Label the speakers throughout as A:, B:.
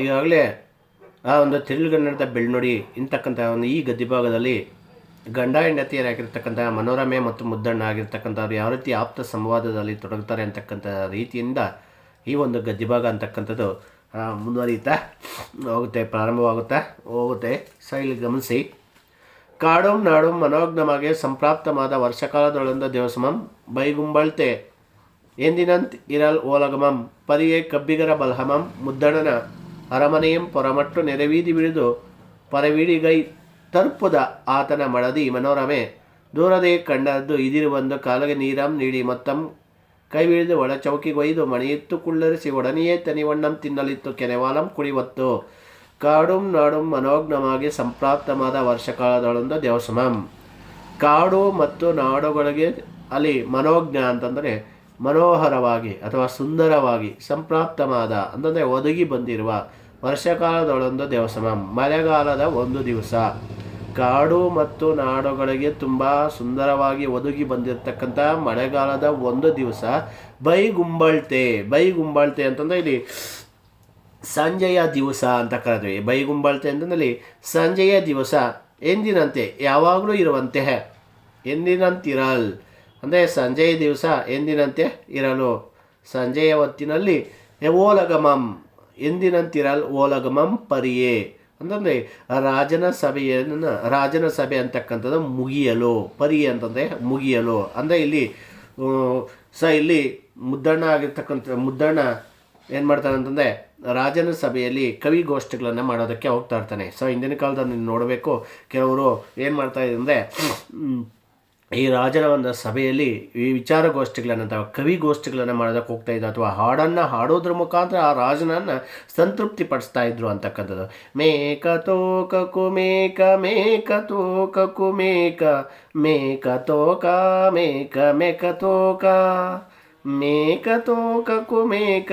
A: ಈಗಾಗಲೇ ಆ ಒಂದು ತಿರುಳುಗನ್ನಡದ ಬೆಳ್ನುಡಿ ಇಂತಕ್ಕಂಥ ಒಂದು ಈ ಗದ್ದಿ ಭಾಗದಲ್ಲಿ ಗಂಡ ಹೆಂಡತಿಯರಾಗಿರ್ತಕ್ಕಂಥ ಮನೋರಮೆ ಮತ್ತು ಮುದ್ದಣ್ಣ ಆಗಿರ್ತಕ್ಕಂಥವ್ರು ಯಾವ ರೀತಿ ಆಪ್ತ ಸಂವಾದದಲ್ಲಿ ತೊಡಗುತ್ತಾರೆ ಅಂತಕ್ಕಂಥ ರೀತಿಯಿಂದ ಈ ಒಂದು ಗದ್ದಿಭಾಗ ಅಂತಕ್ಕಂಥದ್ದು ಮುಂದುವರಿಯುತ್ತಾ? ಹೋಗುತ್ತೆ, ಪ್ರಾರಂಭವಾಗುತ್ತಾ? ಹೋಗುತ್ತೆ. ಸೊ ಇಲ್ಲಿ ಗಮನಿಸಿ. ಕಾಡು ನಾಡು ಮನೋಜ್ಞಮಾಗೆ ಸಂಪ್ರಾಪ್ತವಾದ ವರ್ಷಕಾಲದೊಳಂದ ದೇವಸಮಂ ಬೈಗುಂಬಳ್ತೆ. ಎಂದಿನಂತ್ ಇರಲ್ ಓಲಗಮಂ, ಪರಿಯೇ ಕಬ್ಬಿಗರ ಬಲ್ಹಮಂ ಮುದ್ದಣನ ಅರಮನೆಯಂ ಪೊರಮಟ್ಟು ನೆರವೀದಿ ಬಿಡಿದು ಪರವಿಡಿಗೈ ತರ್ಪುದ ಆತನ ಮಡದಿ ಮನೋರಮೆ. ದೂರದೇ ಕಂಡದ್ದು ಇದಿರುವಂದು ಕಾಲಗೆ ನೀರಂ ನೀಡಿ ಮತ್ತಂ ಕೈ ಬಿಡಿದು ಒಳ ಚೌಕಿಗೊಯ್ದು ಮಣಿಯಿತ್ತು ಕುಳ್ಳರಿಸಿ ಒಡನೆಯೇ ತನಿವಣ್ಣಂ ತಿನ್ನಲಿತ್ತು ಕೆನೆವಾಲಂ ಕುಡಿವತ್ತು. ಕಾಡುಂ ನಾಡುಂ ಮನೋಜ್ಞವಾಗಿ ಸಂಪ್ರಾಪ್ತವಾದ ವರ್ಷಕಾಲದೊಳೊಂದು ದೇವಸಮಂ. ಕಾಡು ಮತ್ತು ನಾಡುಗಳಿಗೆ ಅಲ್ಲಿ ಮನೋಜ್ಞ ಅಂತಂದರೆ ಮನೋಹರವಾಗಿ ಅಥವಾ ಸುಂದರವಾಗಿ ಸಂಪ್ರಾಪ್ತವಾದ ಅಂತಂದರೆ ಒದಗಿ ಬಂದಿರುವ ವರ್ಷಕಾಲದೊಳೊಂದು ದಿವಸ ಮಳೆಗಾಲದ ಒಂದು ದಿವಸ. ಕಾಡು ಮತ್ತು ನಾಡುಗಳಿಗೆ ತುಂಬ ಸುಂದರವಾಗಿ ಒದಗಿ ಬಂದಿರತಕ್ಕಂಥ ಮಳೆಗಾಲದ ಒಂದು ದಿವಸ ಬೈಗುಂಬಳ್ತೆ. ಬೈಗುಂಬಳ್ತೆ ಅಂತಂದರೆ ಇಲ್ಲಿ ಸಂಜೆಯ ದಿವಸ ಅಂತ ಕರೆದ್ವಿ. ಬೈಗುಂಬಳ್ತೆ ಅಂತಂದಲ್ಲಿ ಸಂಜೆಯ ದಿವಸ ಎಂದಿನಂತೆ? ಯಾವಾಗಲೂ ಇರುವಂತೆ. ಎಂದಿನಂತಿರಲ್. ಅಂದರೆ ಸಂಜೆಯ ದಿವಸ ಎಂದಿನಂತೆ ಇರಲು. ಸಂಜೆಯ ಹೊತ್ತಿನಲ್ಲಿ ಓಲಗಮಂ, ಎಂದಿನಂತಿರಲ್ ಓಲಗಮಂ ಪರಿಯೇ. ಅಂತಂದರೆ ರಾಜನ ಸಭೆಯನ್ನು, ರಾಜನ ಸಭೆ ಅಂತಕ್ಕಂಥದ್ದು ಮುಗಿಯಲು ಪರಿ ಅಂತಂದರೆ ಮುಗಿಯಲು. ಅಂದರೆ ಇಲ್ಲಿ ಸ ಇಲ್ಲಿ ಮುದ್ದಣ್ಣ ಆಗಿರ್ತಕ್ಕಂಥ, ಮುದ್ದಣ್ಣ ಏನು ಮಾಡ್ತಾನೆ ಅಂತಂದರೆ ರಾಜನ ಸಭೆಯಲ್ಲಿ ಕವಿಗೋಷ್ಠಿಗಳನ್ನು ಮಾಡೋದಕ್ಕೆ ಹೋಗ್ತಾ ಇರ್ತಾನೆ. ಸೊ ಹಿಂದಿನ ಕಾಲದಲ್ಲಿ ನೋಡಬೇಕು ಕೆಲವರು ಏನು ಮಾಡ್ತಾ ಇದ್ದಂದರೆ ಅಂದರೆ ಈ ರಾಜರ ಒಂದು ಸಭೆಯಲ್ಲಿ ಈ ವಿಚಾರಗೋಷ್ಠಿಗಳನ್ನು ಅಥವಾ ಕವಿಗೋಷ್ಠಿಗಳನ್ನು ಮಾಡೋದಕ್ಕೆ ಹೋಗ್ತಾ ಇದ್ದ ಅಥವಾ ಹಾಡನ್ನು ಹಾಡೋದ್ರ ಮುಖಾಂತರ ಆ ರಾಜನನ್ನು ಸಂತೃಪ್ತಿ ಪಡಿಸ್ತಾ ಇದ್ರು ಅಂತಕ್ಕಂಥದ್ದು. Make ತೋಕ ಕುಮೇಕ make ತೋಕ ಕುಮೇಕ make ತೋಕ, make make ತೋಕ make ತೋಕ ಕುಮೇಕ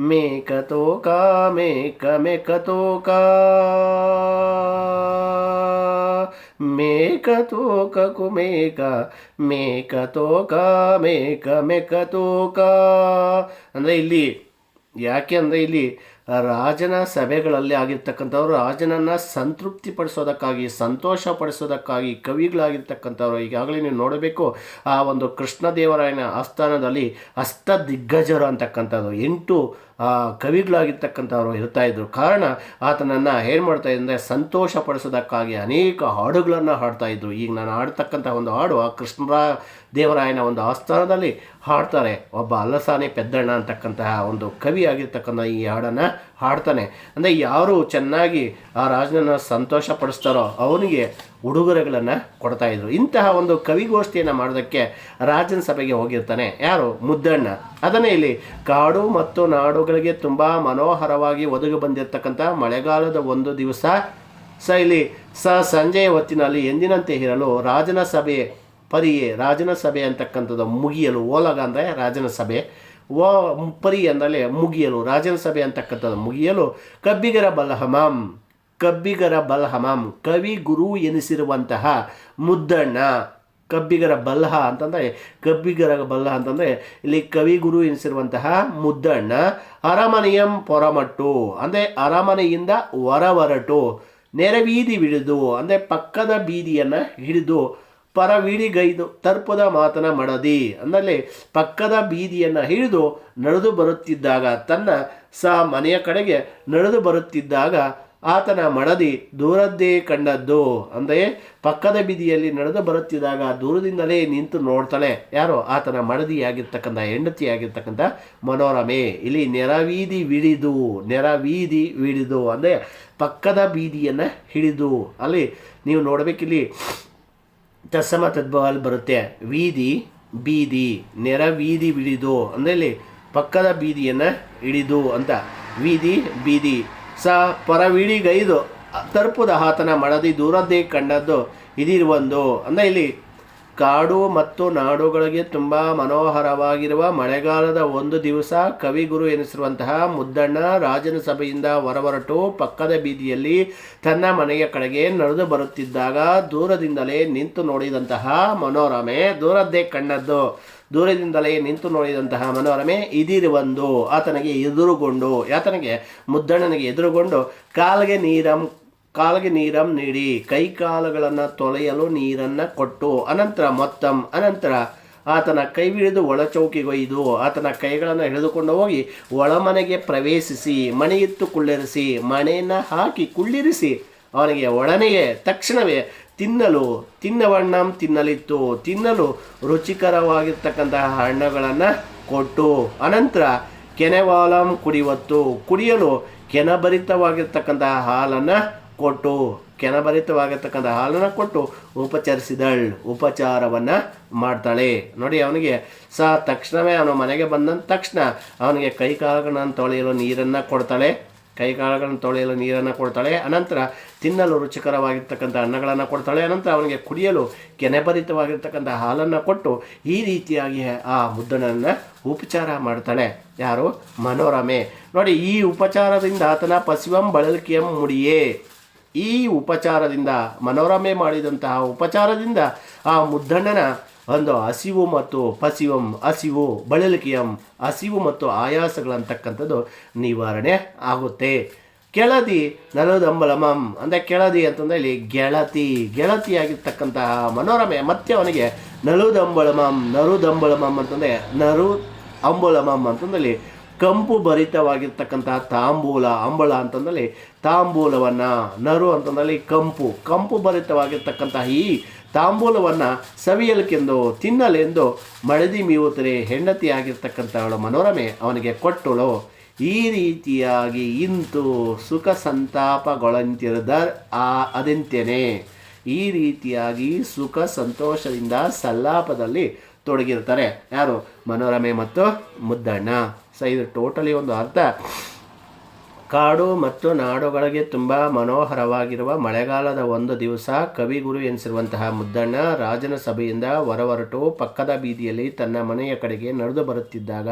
A: make ತೋಕ, make make ತೋಕ. Make ತೋಕ ಕುಮೇಕ make ತೋಕ make make ತೋಕ. ಅಂದರೆ ಇಲ್ಲಿ ಯಾಕೆ ಅಂದರೆ ಇಲ್ಲಿ ರಾಜನ ಸಭೆಗಳಲ್ಲಿ ಆಗಿರ್ತಕ್ಕಂಥವ್ರು, ರಾಜನನ್ನು ಸಂತೃಪ್ತಿ ಪಡಿಸೋದಕ್ಕಾಗಿ ಸಂತೋಷ ಪಡಿಸೋದಕ್ಕಾಗಿ ಕವಿಗಳಾಗಿರ್ತಕ್ಕಂಥವ್ರು. ಈಗಾಗಲೇ ನೀವು ನೋಡಬೇಕು, ಆ ಒಂದು ಕೃಷ್ಣದೇವರಾಯನ ಆಸ್ಥಾನದಲ್ಲಿ ಅಷ್ಟ ದಿಗ್ಗಜರು ಅಂತಕ್ಕಂಥದ್ದು. ಎಂಟು ಕವಿಗಳಾಗಿರ್ತಕ್ಕಂಥವ್ರು ಇರ್ತಾ ಇದ್ರು. ಕಾರಣ, ಆತನನ್ನು ಏನು ಮಾಡ್ತಾ ಇದ್ದರೆ ಸಂತೋಷ ಪಡಿಸೋದಕ್ಕಾಗಿ ಅನೇಕ ಹಾಡುಗಳನ್ನು ಹಾಡ್ತಾ ಇದ್ರು. ಈಗ ನಾನು ಹಾಡ್ತಕ್ಕಂಥ ಒಂದು ಹಾಡು, ಆ ಕೃಷ್ಣ ದೇವರಾಯನ ಒಂದು ಆಸ್ಥಾನದಲ್ಲಿ ಹಾಡ್ತಾರೆ. ಒಬ್ಬ ಅಲ್ಲಸಾನೆ ಪೆದ್ದಣ್ಣ ಅಂತಕ್ಕಂತಹ ಒಂದು ಕವಿ ಆಗಿರ್ತಕ್ಕಂಥ ಈ ಹಾಡನ್ನು ಹಾಡ್ತಾನೆ. ಅಂದರೆ ಯಾರು ಚೆನ್ನಾಗಿ ಆ ರಾಜನನ್ನು ಸಂತೋಷ ಪಡಿಸ್ತಾರೋ ಅವನಿಗೆ ಉಡುಗೊರೆಗಳನ್ನು ಕೊಡ್ತಾ ಇದ್ರು. ಇಂತಹ ಒಂದು ಕವಿಗೋಷ್ಠಿಯನ್ನು ಮಾಡೋದಕ್ಕೆ ರಾಜನ ಸಭೆಗೆ ಹೋಗಿರ್ತಾನೆ. ಯಾರು? ಮುದ್ದಣ್ಣ. ಅದನ್ನೇ ಇಲ್ಲಿ ಕಾಡು ಮತ್ತು ನಾಡುಗಳಿಗೆ ತುಂಬ ಮನೋಹರವಾಗಿ ಒದಗಿ ಬಂದಿರತಕ್ಕಂಥ ಮಳೆಗಾಲದ ಒಂದು ದಿವಸ. ಸ ಇಲ್ಲಿ ಸ ಸಂಜೆಯ ಹೊತ್ತಿನಲ್ಲಿ ಎಂದಿನಂತೆ ಇರಲು ರಾಜನ ಸಭೆ ಪರಿಯೇ, ರಾಜನ ಸಭೆ ಅಂತಕ್ಕಂಥದ್ದು ಮುಗಿಯಲು, ಓಲಗ ಅಂದರೆ ರಾಜನ ಸಭೆ. ಓ, ಪರಿ ಅಂದರೆ ಮುಗಿಯಲು, ರಾಜನ ಸಭೆ ಅಂತಕ್ಕಂಥದ್ದು ಮುಗಿಯಲು, ಕಬ್ಬಿಗರ ಬಲಹಮಾಂ ಕಬ್ಬಿಗರ ಬಲಹಮಾಂ, ಕವಿ ಗುರು ಎನಿಸಿರುವಂತಹ ಮುದ್ದಣ್ಣ. ಕಬ್ಬಿಗರ ಬಲ್ಹ ಅಂತಂದರೆ, ಕಬ್ಬಿಗರ ಬಲ್ಹ ಅಂತಂದರೆ, ಇಲ್ಲಿ ಕವಿಗುರು ಎನಿಸಿರುವಂತಹ ಮುದ್ದಣ್ಣ. ಅರಮನೆಯಂ ಪೊರಮಟ್ಟು, ಅಂದರೆ ಅರಮನೆಯಿಂದ ಹೊರವರಟು ನೆರವೀದಿ ಹಿಡಿದು ಅಂದರೆ ಪಕ್ಕದ ಬೀದಿಯನ್ನು ಹಿಡಿದು ಪರವಿಡಿಗೈದು ತರ್ಪದ ಮಾತನ ಮಡದಿ ಅಂದಲ್ಲಿ ಪಕ್ಕದ ಬೀದಿಯನ್ನು ಹಿಡಿದು ನಡೆದು ಬರುತ್ತಿದ್ದಾಗ ತನ್ನ ಸ ಮನೆಯ ಕಡೆಗೆ ನಡೆದು ಬರುತ್ತಿದ್ದಾಗ ಆತನ ಮಡದಿ ದೂರದ್ದೇ ಕಂಡದ್ದು ಅಂದರೆ ಪಕ್ಕದ ಬೀದಿಯಲ್ಲಿ ನಡೆದು ಬರುತ್ತಿದ್ದಾಗ ದೂರದಿಂದಲೇ ನಿಂತು ನೋಡ್ತಾಳೆ. ಯಾರೋ ಆತನ ಮಡದಿಯಾಗಿರ್ತಕ್ಕಂಥ, ಹೆಂಡತಿಯಾಗಿರ್ತಕ್ಕಂಥ ಮನೋರಮೆ. ಇಲ್ಲಿ ನೆರವೀದಿ ವಿಡಿದು ನೆರವೀದಿ ವಿಡಿದು ಅಂದರೆ ಪಕ್ಕದ ಬೀದಿಯನ್ನು ಹಿಡಿದು. ಅಲ್ಲಿ ನೀವು ನೋಡಬೇಕಿಲ್ಲಿ ತತ್ಸಮ ತದ್ಭವಲ್ಲಿ ಬರುತ್ತೆ. ವೀದಿ, ಬೀದಿ, ನೆರ ವೀದಿ ಬಿಡಿದು ಅಂದರೆ ಪಕ್ಕದ ಬೀದಿಯನ್ನು ಹಿಡಿದು ಅಂತ. ವೀದಿ, ಬೀದಿ. ಸ ಪರವಿಡಿಗೈದು ತರ್ಪುದ ಆತನ ಮಡದಿ ದೂರದ್ದೇ ಕಂಡದ್ದು ಇದಿರುವೊಂದು. ಅಂದರೆ ಇಲ್ಲಿ ಕಾಡು ಮತ್ತು ನಾಡುಗಳಿಗೆ ತುಂಬ ಮನೋಹರವಾಗಿರುವ ಮಳೆಗಾಲದ ಒಂದು ದಿವಸ ಕವಿಗುರು ಎನಿಸಿರುವಂತಹ ಮುದ್ದಣ್ಣ ರಾಜನ ಸಭೆಯಿಂದ ಹೊರಹೊರಟು ಪಕ್ಕದ ಬೀದಿಯಲ್ಲಿ ತನ್ನ ಮನೆಯ ಕಡೆಗೆ ನಡೆದು ಬರುತ್ತಿದ್ದಾಗ ದೂರದಿಂದಲೇ ನಿಂತು ನೋಡಿದಂತಹ ಮನೋರಮೆ. ದೂರದ್ದೇ ಕಣ್ಣದ್ದು. ದೂರದಿಂದಲೇ ನಿಂತು ನೋಡಿದಂತಹ ಮನೋರಮೆ ಇದಿರು ಬಂದು ಆತನಿಗೆ ಎದುರುಗೊಂಡು, ಆತನಿಗೆ ಮುದ್ದಣ್ಣನಿಗೆ ಎದುರುಗೊಂಡು, ಕಾಲಿಗೆ ನೀರಂ ಕಾಲಿಗೆ ನೀರಂ ನೀಡಿ, ಕೈ ಕಾಲುಗಳನ್ನು ತೊಳೆಯಲು ನೀರನ್ನು ಕೊಟ್ಟು, ಅನಂತರ ಮೊತ್ತಂ, ಅನಂತರ ಆತನ ಕೈವಿಡಿದು ಒಳಚೌಕಿಗೊಯ್ದು ಆತನ ಕೈಗಳನ್ನು ಹಿಡಿದುಕೊಂಡು ಹೋಗಿ ಒಳಮನೆಗೆ ಪ್ರವೇಶಿಸಿ, ಮನೆಯಿತ್ತು ಕುಳ್ಳಿರಿಸಿ ಮಣೆಯನ್ನು ಹಾಕಿ ಕುಳ್ಳಿರಿಸಿ, ಅವನಿಗೆ ಒಡನೆಗೆ ತಕ್ಷಣವೇ ತಿನ್ನಲು, ತಿನ್ನವಣ್ಣಂ ತಿನ್ನಲಿತ್ತು, ತಿನ್ನಲು ರುಚಿಕರವಾಗಿರ್ತಕ್ಕಂತಹ ಹಣ್ಣುಗಳನ್ನು ಕೊಟ್ಟು, ಅನಂತರ ಕೆನೆವಾಲಂ ಕುಡಿಯುವತ್ತು ಕುಡಿಯಲು ಕೆನಭರಿತವಾಗಿರ್ತಕ್ಕಂತಹ ಹಾಲನ್ನು ಕೊಟ್ಟು ಕೆನಭರಿತವಾಗಿರ್ತಕ್ಕಂಥ ಹಾಲನ್ನು ಕೊಟ್ಟು ಉಪಚರಿಸಿದಳು, ಉಪಚಾರವನ್ನು ಮಾಡ್ತಾಳೆ. ನೋಡಿ ಅವನಿಗೆ ಸಹ ತಕ್ಷಣವೇ ಅವನು ಮನೆಗೆ ಬಂದ ತಕ್ಷಣ ಅವನಿಗೆ ಕೈ ಕಾಲುಗಳನ್ನು ತೊಳೆಯಲು ನೀರನ್ನು ಕೊಡ್ತಾಳೆ. ಕೈ ಕಾಲುಗಳನ್ನು ತೊಳೆಯಲು ನೀರನ್ನು ಕೊಡ್ತಾಳೆ. ಅನಂತರ ತಿನ್ನಲು ರುಚಿಕರವಾಗಿರ್ತಕ್ಕಂಥ ಹಣ್ಣುಗಳನ್ನು ಕೊಡ್ತಾಳೆ. ಅನಂತರ ಅವನಿಗೆ ಕುಡಿಯಲು ಕೆನೆಭರಿತವಾಗಿರ್ತಕ್ಕಂಥ ಹಾಲನ್ನು ಕೊಟ್ಟು ಈ ರೀತಿಯಾಗಿ ಆ ಮುದ್ದನನ್ನು ಉಪಚಾರ ಮಾಡ್ತಾಳೆ. ಯಾರು? ಮನೋರಮೆ. ನೋಡಿ ಈ ಉಪಚಾರದಿಂದ ಆತನ ಪಶಿವಂ ಬಳಲಿಕೆಯಂ ಮುಡಿಯೇ. ಈ ಉಪಚಾರದಿಂದ, ಮನೋರಮೆ ಮಾಡಿದಂತಹ ಉಪಚಾರದಿಂದ ಆ ಮುದ್ದಣ್ಣನ ಒಂದು ಹಸಿವು ಮತ್ತು ಪಸಿವಂ, ಹಸಿವು ಬಳಲಿಕೆಯಂ, ಹಸಿವು ಮತ್ತು ಆಯಾಸಗಳಂತಕ್ಕಂಥದ್ದು ನಿವಾರಣೆ ಆಗುತ್ತೆ. ಕೆಳದಿ ನಲದಂಬಲಮಂ ಅಂದರೆ ಕೆಳದಿ ಅಂತಂದರೆ ಇಲ್ಲಿ ಗೆಳತಿ, ಗೆಳತಿಯಾಗಿರ್ತಕ್ಕಂತಹ ಮನೋರಮೆ. ಮತ್ತೆ ಅವನಿಗೆ ನಲುದಂಬಳಮಂ, ನರುದಂಬಳಮಂ ಅಂತಂದರೆ ನರು ಅಂಬುಲಮಂ ಅಂತಂದಲ್ಲಿ ಕಂಪು ಭರಿತವಾಗಿರ್ತಕ್ಕಂತಹ ತಾಂಬೂಲ, ಅಂಬಳ ಅಂತಂದಲ್ಲಿ ತಾಂಬೂಲವನ್ನು, ನರು ಅಂತಂದಲ್ಲಿ ಕಂಪು. ಕಂಪು ಭರಿತವಾಗಿರ್ತಕ್ಕಂತಹ ಈ ತಾಂಬೂಲವನ್ನು ಸವಿಯಲಿಕ್ಕೆಂದು ತಿನ್ನಲೆಂದು ಮಳದಿ ಮೀವುತ್ತರೆ ಹೆಂಡತಿಯಾಗಿರ್ತಕ್ಕಂಥವಳ ಮನೋರಮೆ ಅವನಿಗೆ ಕೊಟ್ಟಳು. ಈ ರೀತಿಯಾಗಿ ಇಂತು ಸುಖ ಸಂತಾಪಗೊಳಂತಿರದ ಆ ಅದೆಂತೆನೆ ಈ ರೀತಿಯಾಗಿ ಸುಖ ಸಂತೋಷದಿಂದ ಸಲ್ಲಾಪದಲ್ಲಿ ತೊಡಗಿರ್ತಾರೆ. ಯಾರು? ಮನೋರಮೆ ಮತ್ತು ಮುದ್ದಣ್ಣ. ಸೊ ಇದು ಟೋಟಲಿ ಒಂದು ಅರ್ಥ. ಕಾಡು ಮತ್ತು ನಾಡುಗಳಿಗೆ ತುಂಬ ಮನೋಹರವಾಗಿರುವ ಮಳೆಗಾಲದ ಒಂದು ದಿವಸ ಕವಿಗುರು ಎನಿಸಿರುವಂತಹ ಮುದ್ದಣ್ಣ ರಾಜನ ಸಭೆಯಿಂದ ಹೊರಹೊರಟು ಪಕ್ಕದ ಬೀದಿಯಲ್ಲಿ ತನ್ನ ಮನೆಯ ಕಡೆಗೆ ನಡೆದು ಬರುತ್ತಿದ್ದಾಗ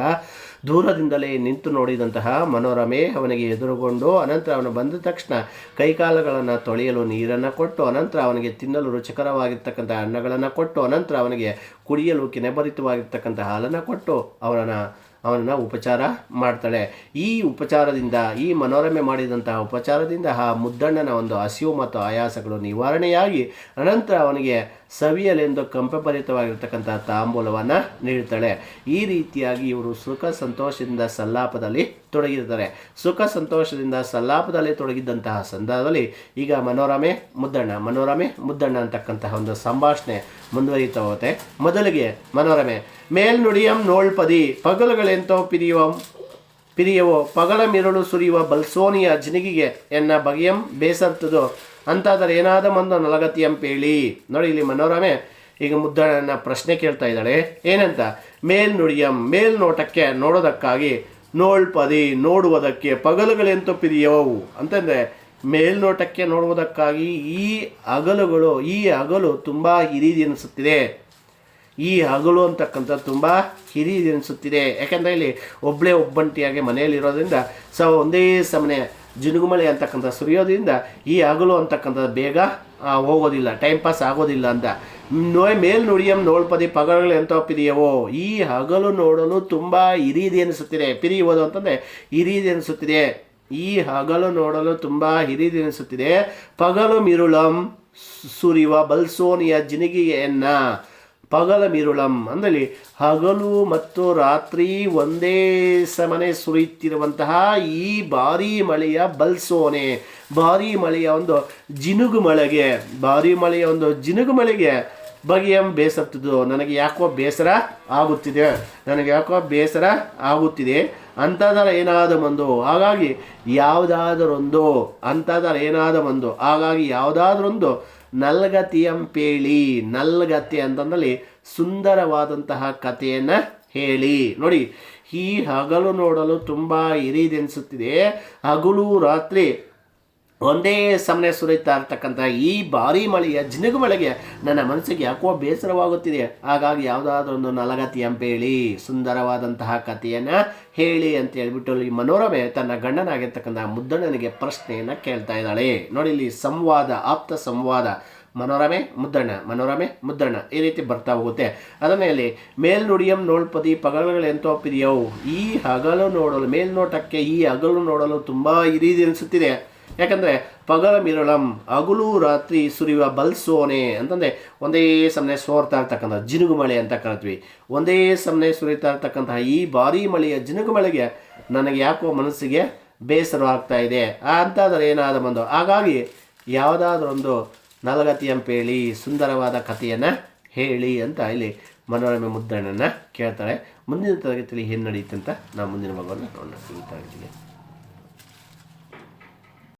A: ದೂರದಿಂದಲೇ ನಿಂತು ನೋಡಿದಂತಹ ಮನೋರಮೆ ಅವನಿಗೆ ಎದುರುಗೊಂಡು ಅನಂತರ ಅವನು ಬಂದ ತಕ್ಷಣ ಕೈಕಾಲುಗಳನ್ನು ತೊಳೆಯಲು ನೀರನ್ನು ಕೊಟ್ಟು ಅನಂತರ ಅವನಿಗೆ ತಿನ್ನಲು ರುಚಿಕರವಾಗಿರ್ತಕ್ಕಂಥ ಅನ್ನಗಳನ್ನು ಕೊಟ್ಟು ಅನಂತರ ಅವನಿಗೆ ಕುಡಿಯಲು ಕೆನೆಭರಿತವಾಗಿರ್ತಕ್ಕಂಥ ಹಾಲನ್ನು ಕೊಟ್ಟು ಅವನನ್ನು ಅವನನ್ನು ಉಪಚಾರ ಮಾಡ್ತಾಳೆ. ಈ ಉಪಚಾರದಿಂದ, ಈ ಮನೋರಮೆ ಮಾಡಿದಂತಹ ಉಪಚಾರದಿಂದ ಆ ಮುದ್ದಣ್ಣನ ಒಂದು ಹಸಿವು ಮತ್ತು ಆಯಾಸಗಳು ನಿವಾರಣೆಯಾಗಿ ಅನಂತರ ಅವನಿಗೆ ಸವಿಯಲೆಂದು ಕಂಪಭರಿತವಾಗಿರ್ತಕ್ಕಂಥ ತಾಂಬೂಲವನ್ನು ನೀಡ್ತಾಳೆ. ಈ ರೀತಿಯಾಗಿ ಇವರು ಸುಖ ಸಂತೋಷದಿಂದ ಸಲ್ಲಾಪದಲ್ಲಿ ತೊಡಗಿರ್ತಾರೆ. ಸುಖ ಸಂತೋಷದಿಂದ ಸಲ್ಲಾಪದಲ್ಲಿ ತೊಡಗಿದ್ದಂತಹ ಸಂದರ್ಭದಲ್ಲಿ ಈಗ ಮನೋರಮೆ ಮುದ್ದಣ್ಣ ಮನೋರಮೆ ಮುದ್ದಣ್ಣ ಅಂತಕ್ಕಂತಹ ಒಂದು ಸಂಭಾಷಣೆ ಮುಂದುವರಿತಾ ಹೋಗುತ್ತೆ. ಮೊದಲಿಗೆ ಮನೋರಮೆ. ಮೇಲ್ನುಡಿಯಂ ನೋಳ್ಪದಿ ಪಗಲುಗಳೆಂತೋ ಪಿರಿಯುವ ಪಿರಿಯವೋ ಪಗಲ ಮಿರುಳು ಸುರಿಯುವ ಬಲ್ಸೋನಿಯ ಜಿನಿಗಿಗೆ ಎನ್ನ ಬಗೆಯಂ ಬೇಸರ್ತದೋ? ಅಂತಾದರೆ ಏನಾದ ಮಂದು ನಲಗತಿಯಂ ಪೇಳಿ. ನೋಡಿ ಇಲ್ಲಿ ಮನೋರಮೆ, ಈಗ ಮುದ್ದಣ್ಣನ ಪ್ರಶ್ನೆ ಕೇಳ್ತಾ ಇದ್ದಾಳೆ. ಏನಂತ? ಮೇಲ್ನುಡಿಯಂ, ಮೇಲ್ನೋಟಕ್ಕೆ ನೋಡೋದಕ್ಕಾಗಿ ನೋಳ್ಪದಿ ನೋಡುವುದಕ್ಕೆ ಪಗಲುಗಳೆಂತೋ ಪಿರಿಯವವು ಅಂತಂದರೆ, ಮೇಲ್ನೋಟಕ್ಕೆ ನೋಡುವುದಕ್ಕಾಗಿ ಈ ಅಗಲುಗಳು, ಈ ಅಗಲು ತುಂಬ ಹಿರಿದೆನಿಸುತ್ತಿದೆ ಈ ಹಗಲು ಅಂತಕ್ಕಂಥ ತುಂಬ ಹಿರಿದೆನಿಸುತ್ತಿದೆ ಯಾಕೆಂದರೆ ಇಲ್ಲಿ ಒಬ್ಬಳೇ ಒಬ್ಬಂಟಿಯಾಗಿ ಮನೆಯಲ್ಲಿರೋದ್ರಿಂದ ಸೊ ಒಂದೇ ಸಮನೆ ಜಿನುಗುಮಳೆ ಅಂತಕ್ಕಂಥ ಸುರಿಯೋದ್ರಿಂದ ಈ ಹಗಲು ಅಂತಕ್ಕಂಥದ್ದು ಬೇಗ ಹೋಗೋದಿಲ್ಲ ಟೈಮ್ ಪಾಸ್ ಆಗೋದಿಲ್ಲ ಅಂತ. ನೋ, ಮೇಲ್ ನುಡಿಯಂ ನೋಳ್ಪದಿ ಪಗಲುಗಳು ಎಂತ ಒಪ್ಪಿದೆಯವೋ? ಈ ಹಗಲು ನೋಡಲು ತುಂಬ ಹಿರಿದೆನಿಸುತ್ತಿದೆ ಪಿರಿಯುವುದು ಅಂತಂದರೆ ಹಿರಿದೆನಿಸುತ್ತಿದೆ ಈ ಹಗಲು ನೋಡಲು ತುಂಬ ಹಿರಿದೆನಿಸುತ್ತಿದೆ ಪಗಲು ಮಿರುಳಂ ಸುರಿವ ಬಲ್ಸೋನಿಯ ಜಿನಿಗೆಯನ್ನ. ಪಗಲ ಅಂದರೆ ಹಗಲು ಮತ್ತು ರಾತ್ರಿ ಒಂದೇ ಸಮನೆ ಸುರಿಯುತ್ತಿರುವಂತಹ ಈ ಭಾರೀ ಮಳೆಯ ಬಲ್ಸೋನೆ. ಭಾರೀ ಮಳೆಯ ಒಂದು ಜಿನುಗು ಮಳೆಗೆ, ಭಾರೀ ಮಳೆಯ ಒಂದು ಜಿನುಗು ಮಳೆಗೆ ಬಗೆಯಂ ಬೇಸತ್ತದು. ನನಗೆ ಯಾಕೋ ಬೇಸರ ಆಗುತ್ತಿದೆ. ನನಗೆ ಯಾಕೋ ಬೇಸರ ಆಗುತ್ತಿದೆ. ಅಂಥದರ ಏನಾದ ಒಂದು ಹಾಗಾಗಿ ಯಾವುದಾದರೊಂದು ಅಂಥದರ ಏನಾದ ಒಂದು ಹಾಗಾಗಿ ಯಾವುದಾದ್ರೊಂದು ನಲ್ಗತಿಯಂ ಅಂಪೇಳಿ ನಲ್ಗತಿ ಅಂತಂದಲ್ಲಿ ಸುಂದರವಾದಂತಹ ಕಥೆಯನ್ನು ಹೇಳಿ. ನೋಡಿ, ಈ ಹಗಲು ನೋಡಲು ತುಂಬ ಇರಿದೆನಿಸುತ್ತಿದೆ. ಹಗಲು ರಾತ್ರಿ ಒಂದೇ ಸಮನೆ ಸುರಿತಾ ಇರ್ತಕ್ಕಂಥ ಈ ಭಾರಿ ಮಳೆಯ ಜಿನುಗು ಮಳೆಗೆ ನನ್ನ ಮನಸ್ಸಿಗೆ ಯಾಕೋ ಬೇಸರವಾಗುತ್ತಿದೆ. ಹಾಗಾಗಿ ಯಾವುದಾದ್ರೂ ಒಂದು ನಲಗತಿ ಅಂಪೇಳಿ ಸುಂದರವಾದಂತಹ ಕಥೆಯನ್ನು ಹೇಳಿ ಅಂತ ಹೇಳ್ಬಿಟ್ಟು ಈ ಮನೋರಮೆ ತನ್ನ ಗಂಡನಾಗಿರ್ತಕ್ಕಂಥ ಮುದ್ದಣ್ಣನಿಗೆ ಪ್ರಶ್ನೆಯನ್ನು ಕೇಳ್ತಾ ಇದ್ದಾಳೆ. ನೋಡಿ, ಇಲ್ಲಿ ಸಂವಾದ, ಆಪ್ತ ಸಂವಾದ. ಮನೋರಮೆ, ಮುದ್ದಣ್ಣ ಮನೋರಮೆ, ಮುದ್ದಣ್ಣ ಈ ರೀತಿ ಬರ್ತಾ ಹೋಗುತ್ತೆ. ಅದನ್ನ ಇಲ್ಲಿ ಮೇಲ್ನುಡಿಯಂ ನೋಳ್ಪದಿ ಒಪ್ಪಿದೆಯೋ, ಈ ಹಗಲು ನೋಡಲು, ಮೇಲ್ನೋಟಕ್ಕೆ ಈ ಹಗಲು ನೋಡಲು ತುಂಬ ಇರೀದಿ ಅನಿಸುತ್ತಿದೆ. ಯಾಕಂದರೆ, ಪಗಲ ಮಿರಳಂ, ಹಗಲು ರಾತ್ರಿ ಸುರಿಯುವ ಬಲ್ಸೋನೆ ಅಂತಂದರೆ, ಒಂದೇ ಸಮನೆ ಸೋರ್ತಾ ಇರ್ತಕ್ಕಂಥ ಜಿನುಗು ಮಳೆ ಅಂತ ಕರಿತೀವಿ ಒಂದೇ ಸಮನೆ ಸುರಿತಾ ಇರ್ತಕ್ಕಂತಹ ಈ ಭಾರೀ ಮಳೆಯ ಜಿನುಗು ಮಳೆಗೆ ನನಗೆ ಯಾಕೋ ಮನಸ್ಸಿಗೆ ಆಗ್ತಾ ಇದೆ. ಅಂತಾದರೆ ಏನಾದ ಬಂದು, ಹಾಗಾಗಿ ಯಾವುದಾದ್ರೊಂದು ನಲಗತಿಯಂಪೇಳಿ ಸುಂದರವಾದ ಕಥೆಯನ್ನು ಹೇಳಿ ಅಂತ ಇಲ್ಲಿ ಮನೋರಮೆ ಮುದ್ದಣ್ಣನ ಕೇಳ್ತಾಳೆ ಮುಂದಿನ ತರಗತಿಯಲ್ಲಿ ಏನು ನಡೆಯುತ್ತೆ ಅಂತ ನಾವು ಮುಂದಿನ ಭಾಗವನ್ನು ನೋಡೋಣ. ಸಿಗುತ್ತಾ